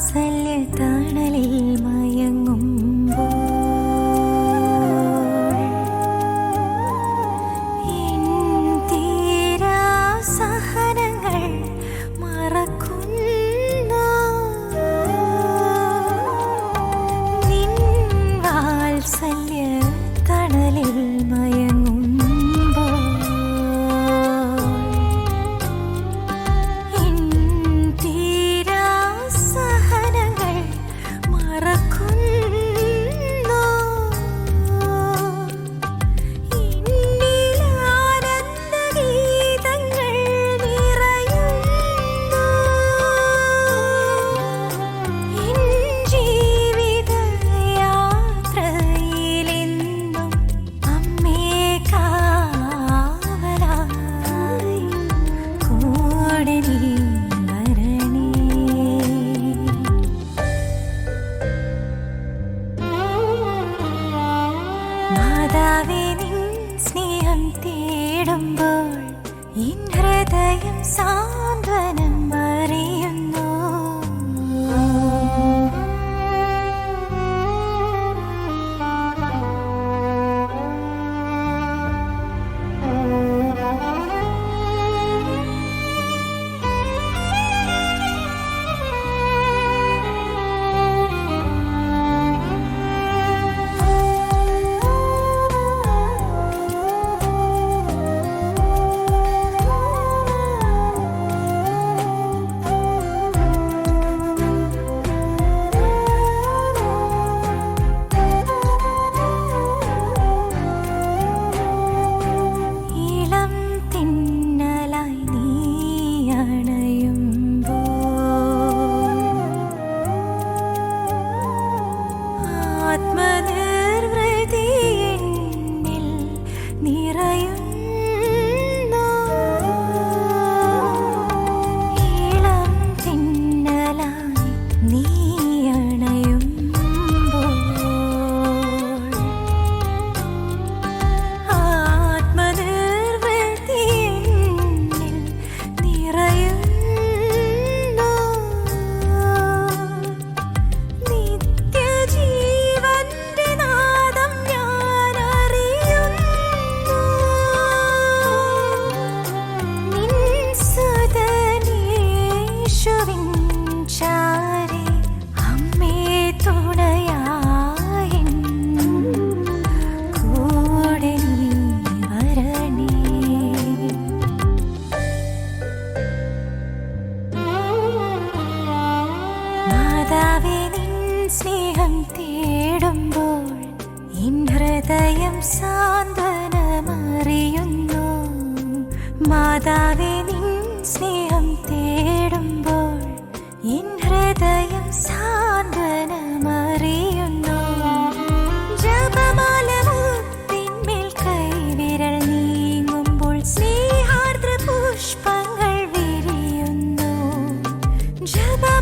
വാത്സല്യ തണലിൽ മാതാവേ സ്നേഹം തേടുമ്പോൾ ഈ ഹൃദയം സാന്ത്വനം ഹൃദയം സാന്ത്വനമറിയുന്നു. മാതാവേ നിൻ സ്നേഹം തേടുമ്പോൾ എൻ ഹൃദയം സാന്ത്വനമറിയുന്നു. ജപമാല മുത്തിന്മേൽ കൈവിരൽ നീങ്ങുമ്പോൾ സ്നേഹാർദ്ര പുഷ്പങ്ങൾ വിരിയുന്നു. ജപമാല